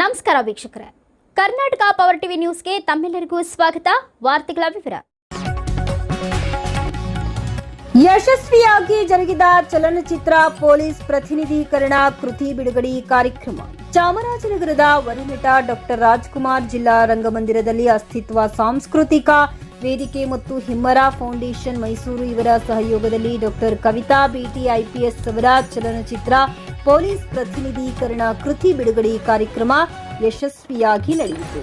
ನಮಸ್ಕಾರ ವೀಕ್ಷಕರೇ. Karnataka power TV ನ್ಯೂಸ್ಗೆ ತಮ್ಮೆಲ್ಲರಿಗೂ ಸ್ವಾಗತ. ವಾರ್ತೆಗಳ ವಿವರ. ಯಶಸ್ವಿಯಾಗಿ ಜರುಗಿದ ಚಲನಚಿತ್ರ ಪೊಲೀಸ್ ಪ್ರತಿನಿಧೀಕರಣ ಕೃತಿ ಬಿಡುಗಡೆ ಕಾರ್ಯಕ್ರಮ. ಚಾಮರಾಜನಗರದ ವರನಟ ಡಾಕ್ಟರ್ ರಾಜ್ಕುಮಾರ್ ಜಿಲ್ಲಾ ರಂಗಮಂದಿರದಲ್ಲಿ ಅಸ್ತಿತ್ವ ಸಾಂಸ್ಕೃತಿಕ ವೇದಿಕೆ ಮತ್ತು ಹಿಮ್ಮರ ಫೌಂಡೇಶನ್ ಮೈಸೂರು ಇವರ ಸಹಯೋಗದಲ್ಲಿ ಡಾಕ್ಟರ್ ಕವಿತಾ ಬಿಟಿ ಐಪಿಎಸ್ ಅವರ ಚಲನಚಿತ್ರ ಪೊಲೀಸ್ ಪ್ರತಿನಿಧೀಕರಣ ಕೃತಿ ಬಿಡುಗಡೆ ಕಾರ್ಯಕ್ರಮ ಯಶಸ್ವಿಯಾಗಿ ನಡೆಯಿತು.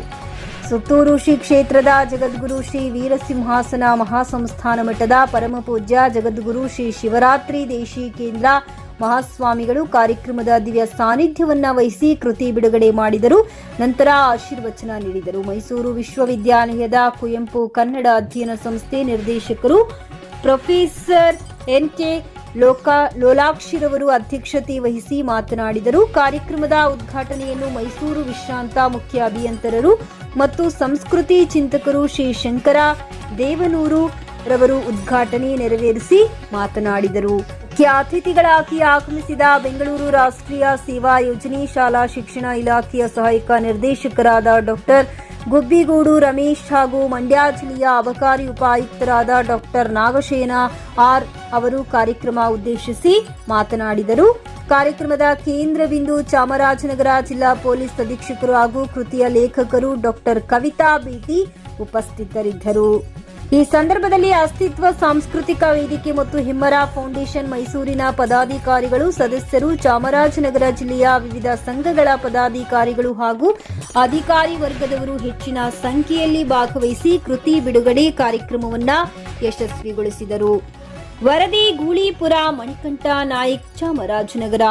ಸುತ್ತೂರು ಶ್ರೀ ಕ್ಷೇತ್ರದ ಜಗದ್ಗುರು ಶ್ರೀ ವೀರಸಿಂಹಾಸನ ಮಹಾಸಂಸ್ಥಾನ ಮಠದ ಪರಮಪೂಜ್ಯ ಜಗದ್ಗುರು ಶ್ರೀ ಶಿವರಾತ್ರಿ ದೇಶಿ ಕೇಂದ್ರ ಮಹಾಸ್ವಾಮಿಗಳು ಕಾರ್ಯಕ್ರಮದ ದಿವ್ಯ ಸಾನ್ನಿಧ್ಯವನ್ನ ವಹಿಸಿ ಕೃತಿ ಬಿಡುಗಡೆ ಮಾಡಿದರು. ನಂತರ ಆಶೀರ್ವಚನ ನೀಡಿದರು. ಮೈಸೂರು ವಿಶ್ವವಿದ್ಯಾಲಯದ ಕುವೆಂಪು ಕನ್ನಡ ಅಧ್ಯಯನ ಸಂಸ್ಥೆ ನಿರ್ದೇಶಕರು ಪ್ರೊಫೆಸರ್ ಎನ್ ಕೆ ಲೋಕ ಲೋಲಾಕ್ಷಿರವರು ಅಧ್ಯಕ್ಷತೆ ವಹಿಸಿ ಮಾತನಾಡಿದರು. ಕಾರ್ಯಕ್ರಮದ ಉದ್ಘಾಟನೆಯನ್ನು ಮೈಸೂರು ವಿಶ್ರಾಂತ ಮುಖ್ಯ ಅಭಿಯಂತರರು ಮತ್ತು ಸಂಸ್ಕೃತಿ ಚಿಂತಕರು ಶ್ರೀ ಶಂಕರ ದೇವನೂರು ರವರು ಉದ್ಘಾಟನೆ ನೆರವೇರಿಸಿ ಮಾತನಾಡಿದರು. ಮುಖ್ಯ ಅತಿಥಿಗಳಾಗಿ ಆಗಮಿಸಿದ ಬೆಂಗಳೂರು ರಾಷ್ಟ್ರೀಯ ಸೇವಾ ಯೋಜನೆ ಶಾಲಾ ಶಿಕ್ಷಣ ಇಲಾಖೆಯ ಸಹಾಯಕ ನಿರ್ದೇಶಕರಾದ ಡಾಕ್ಟರ್ ಗುಬ್ಬಿಗೂಡು ರಮೇಶ್ ಹಾಗೂ ಮಂಡ್ಯ ಜಿಲ್ಲೆಯ ಅಬಕಾರಿ ಉಪಾಯುಕ್ತರಾದ ಡಾಕ್ಟರ್ ನಾಗಶೇನ ಆರ್ ಅವರು ಕಾರ್ಯಕ್ರಮ ಉದ್ದೇಶಿಸಿ ಮಾತನಾಡಿದರು. ಕಾರ್ಯಕ್ರಮದ ಕೇಂದ್ರ ಬಿಂದು ಚಾಮರಾಜನಗರ ಜಿಲ್ಲಾ ಪೊಲೀಸ್ ಅಧೀಕ್ಷಕರು ಹಾಗೂ ಕೃತಿಯ ಲೇಖಕರು ಡಾಕ್ಟರ್ ಕವಿತಾ ಬೇಟಿ ಉಪಸ್ಥಿತರಿದ್ದರು. ಈ ಸಂದರ್ಭದಲ್ಲಿ ಅಸ್ತಿತ್ವ ಸಾಂಸ್ಕೃತಿಕ ವೇದಿಕೆ ಮತ್ತು ಹಿಮ್ಮರ ಫೌಂಡೇಶನ್ ಮೈಸೂರಿನ ಪದಾಧಿಕಾರಿಗಳು, ಸದಸ್ಯರು, ಚಾಮರಾಜನಗರ ಜಿಲ್ಲೆಯ ವಿವಿಧ ಸಂಘಗಳ ಪದಾಧಿಕಾರಿಗಳು ಹಾಗೂ ಅಧಿಕಾರಿ ವರ್ಗದವರು ಹೆಚ್ಚಿನ ಸಂಖ್ಯೆಯಲ್ಲಿ ಭಾಗವಹಿಸಿ ಕೃತಿ ಬಿಡುಗಡೆ ಕಾರ್ಯಕ್ರಮವನ್ನು ಯಶಸ್ವಿಗೊಳಿಸಿದರು. ವರದಿ ಗೂಳಿಪುರ ಮಣಿಕಂಠ ನಾಯಕ್ ಚಾಮರಾಜನಗರ.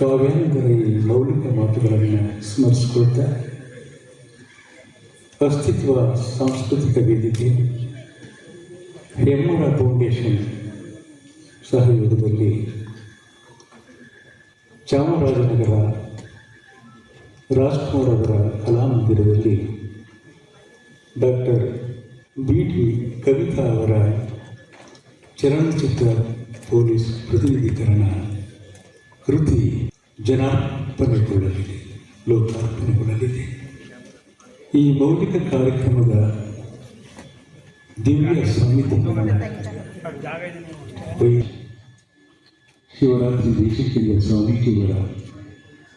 ಕಾವ್ಯಾಂಗರ ಈ ಮೌಲಿಕ ಮಾತುಗಳನ್ನು ಸ್ಮರಿಸಿಕೊಳ್ತಾ ಅಸ್ತಿತ್ವ ಸಾಂಸ್ಕೃತಿಕ ವೇದಿಕೆ ಹೆಮ್ಮರ ಫೌಂಡೇಶನ್ ಸಹಯೋಗದಲ್ಲಿ ಚಾಮರಾಜನಗರ ರಾಜ್ಕುಮಾರ್ ಅವರ ಕಲಾಮಂದಿರದಲ್ಲಿ ಡಾಕ್ಟರ್ ಬಿ ಟಿ ಕವಿತಾ ಅವರ ಚಲನಚಿತ್ರ ಪೊಲೀಸ್ ಪ್ರತಿನಿಧೀಕರಣ ಕೃತಿ ಜನಾರ್ಪಣೆಗೊಳ್ಳಲಿದೆ, ಲೋಕಾರ್ಪಣೆಗೊಳ್ಳಲಿದೆ. ಈ ಮೌಲಿಕ ಕಾರ್ಯಕ್ರಮದ ದಿವ್ಯ ಸಮಿತಿ ಶಿವರಾತ್ರಿ ದೇಶಕ್ಕಿಂತ ಸ್ವಾಮೀಜಿಯವರ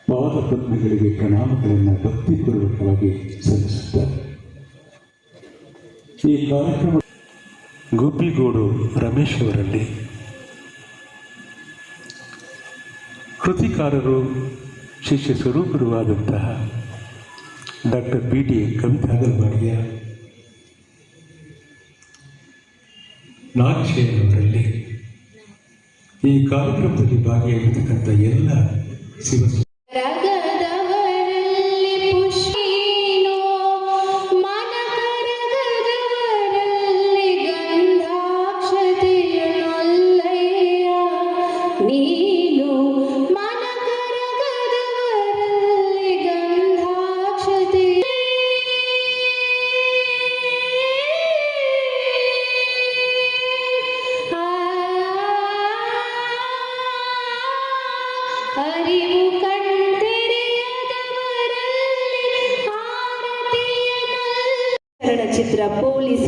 ಪಾದ ಪದ್ಮಗಳಿಗೆ ಪ್ರಣಾಮಗಳನ್ನು ಭಕ್ತಿಪೂರ್ವಕವಾಗಿ ಸಲ್ಲಿಸುತ್ತಾರೆ. ಈ ಕಾರ್ಯಕ್ರಮ ಗುಬ್ಬಿಗೂಡು ರಮೇಶ್ ಅವರಲ್ಲಿ ಕೃತಿಕಾರರು ಶಿಷ್ಯ ಸ್ವರೂಪರುವಾದಂತಹ ಡಾಕ್ಟರ್ ಬಿ ಟಿ ಕವಿತಾಗಲ್ವಾಡಿಯ ನಾಗಶೇಖರವರಲ್ಲಿ ಈ ಕಾರ್ಯಕ್ರಮದಲ್ಲಿ ಭಾಗಿಯಾಗಿರ್ತಕ್ಕಂಥ ಎಲ್ಲ ಶಿವ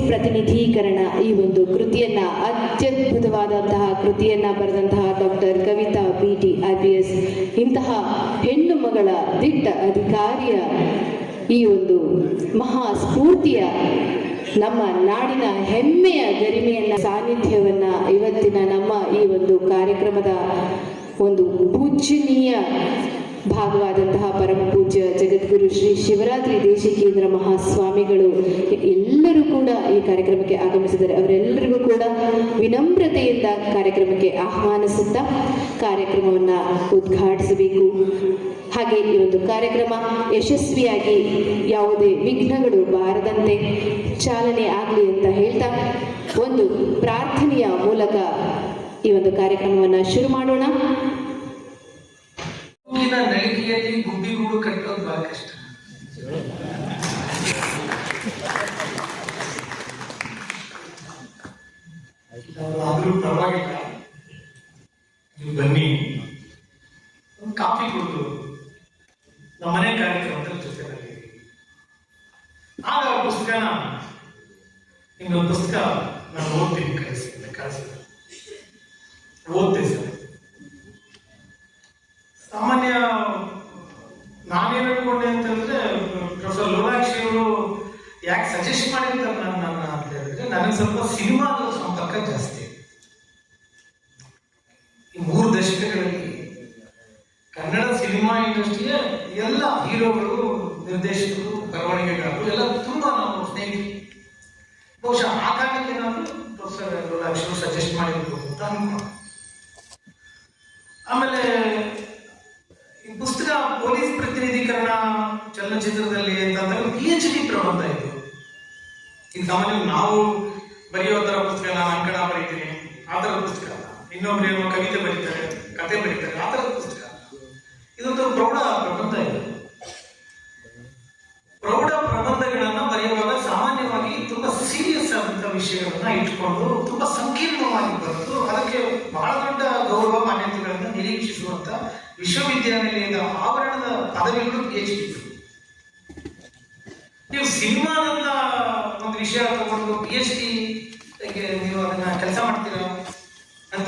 ಪ್ರತಿನಿಧೀಕರಣ ಈ ಒಂದು ಕೃತಿಯನ್ನ, ಅತ್ಯದ್ಭುತವಾದಂತಹ ಕೃತಿಯನ್ನ ಬರೆದಂತಹ doctor Kavita B T I P S ಇಂತಹ ಹೆಣ್ಣು ಮಗಳ ದಿಟ್ಟ ಅಧಿಕಾರಿಯ ಈ ಒಂದು ಮಹಾ ಸ್ಫೂರ್ತಿಯ ನಮ್ಮ ನಾಡಿನ ಹೆಮ್ಮೆಯ ಗರಿಮೆಯನ್ನ, ಸಾನ್ನಿಧ್ಯವನ್ನ ಇವತ್ತಿನ ನಮ್ಮ ಈ ಒಂದು ಕಾರ್ಯಕ್ರಮದ ಒಂದು ಪೂಜ್ಯನೀಯ ಭಾಗವಾದಂತಹ ಪರಮ ಪೂಜ್ಯ ಜಗದ್ಗುರು ಶ್ರೀ ಶಿವರಾತ್ರಿ ದೇಶಿಕೇಂದ್ರ ಮಹಾಸ್ವಾಮಿಗಳು, ಎಲ್ಲರೂ ಕೂಡ ಈ ಕಾರ್ಯಕ್ರಮಕ್ಕೆ ಆಗಮಿಸಿದ್ದಾರೆ ಅವರೆಲ್ಲರಿಗೂ ಕೂಡ ವಿನಮ್ರತೆಯಿಂದ ಕಾರ್ಯಕ್ರಮಕ್ಕೆ ಆಹ್ವಾನಿಸುತ್ತಾ ಕಾರ್ಯಕ್ರಮವನ್ನ ಉದ್ಘಾಟಿಸಬೇಕು. ಹಾಗೆ ಈ ಒಂದು ಕಾರ್ಯಕ್ರಮ ಯಶಸ್ವಿಯಾಗಿ ಯಾವುದೇ ವಿಘ್ನಗಳು ಬಾರದಂತೆ ಚಾಲನೆ ಆಗಲಿ ಅಂತ ಹೇಳ್ತಾ ಒಂದು ಪ್ರಾರ್ಥನೆಯ ಮೂಲಕ ಈ ಒಂದು ಕಾರ್ಯಕ್ರಮವನ್ನು ಶುರು ಮಾಡೋಣ. ಆದ್ರೂ ಪರವಾಗಿಲ್ಲ ನೀವು ಬನ್ನಿ. ಒಂದು ಕಾಫಿ ಕೊಟ್ಟು ನಮ್ಮ ಮನೆ ಕಾರ್ಯಕ್ರಮದಲ್ಲಿ ಜೊತೆನಲ್ಲಿ ಆಗ ಪುಸ್ತಕನ ನಿಮ್ಗೊಂದು ಪುಸ್ತಕ ನಾನು ಓದ್ತೀನಿ ಕಳಿಸಿ ಕಳಿಸಿದೆ ಓದ್ತೆ ಮೂರು ದಶಕಗಳಲ್ಲಿ ಕನ್ನಡ ಸಿನಿಮಾ ಇಂಡಸ್ಟ್ರಿಯ ಎಲ್ಲ ಹೀರೋಗಳು, ನಿರ್ದೇಶಕರು, ಬರವಣಿಗೆಗಾರರು, ಎಲ್ಲ ತುಂಬಾ ನಾವು ಸ್ನೇಹಿತರು. ಬಹುಶಃ ಆ ಕಾರಣಕ್ಕೆ ನಾನು ಪ್ರೊಫೆಸರ್ ಸಜೆಸ್ಟ್ ಮಾಡಿರ್ಬೋದು ಅಂತ ಆಮೇಲೆ ಈ ಪುಸ್ತಕ ಪೊಲೀಸ್ ಪ್ರತಿನಿಧೀಕರಣ ಚಲನಚಿತ್ರದಲ್ಲಿ ಅಂತಂದ್ರೆ ಪಿ ಎಚ್ ಡಿ ಪ್ರಬಂಧ ಇದು. ಈಗ ಸಾಮಾನ್ಯ ನಾವು ಬರೆಯೋ ಥರ ಪುಸ್ತಕ ನಾನು ಅಂಕಣ ಬರೀತೀನಿ. ಆ ಥರ ಪುಸ್ತಕ. ಇನ್ನೊಬ್ರು ಏನೋ ಕವಿತೆ ಬರೀತಾರೆ, ಕತೆ ಬರೀತಾರೆ, ಆ ಥರದ ಪುಸ್ತಕ. ಇದೊಂದು ಪ್ರೌಢ ಪ್ರಬಂಧ ಇದೆ. ಪ್ರೌಢ ಪ್ರಬಂಧಗಳನ್ನ ಬರೆಯುವಾಗ ಸಾಮಾನ್ಯವಾಗಿ ತುಂಬಾ ಸೀರಿಯಸ್ ಆದಂತ ವಿಷಯಗಳನ್ನ ಇಟ್ಕೊಂಡು ತುಂಬಾ ಸಂಕೀರ್ಣವಾಗಿ ಬರೆದು ಅದಕ್ಕೆ ಬಹಳ ದೊಡ್ಡ ಗೌರವ, ಮಾನ್ಯತೆಗಳನ್ನ ನಿರೀಕ್ಷಿಸುವಂತ ವಿಶ್ವವಿದ್ಯಾನಿಲಯದ ಆವರಣದ ಪದವಿಗಳು ಪಿ ಎಚ್ ಡಿ ನೀವು ಸಿನಿಮಾದಂತ ಒಂದು ವಿಷಯ ತಗೊಂಡು ಪಿ ಎಚ್ ಡಿ ನೀವು ಅದನ್ನ ಕೆಲಸ ಮಾಡ್ತೀರಾ ಅಂತ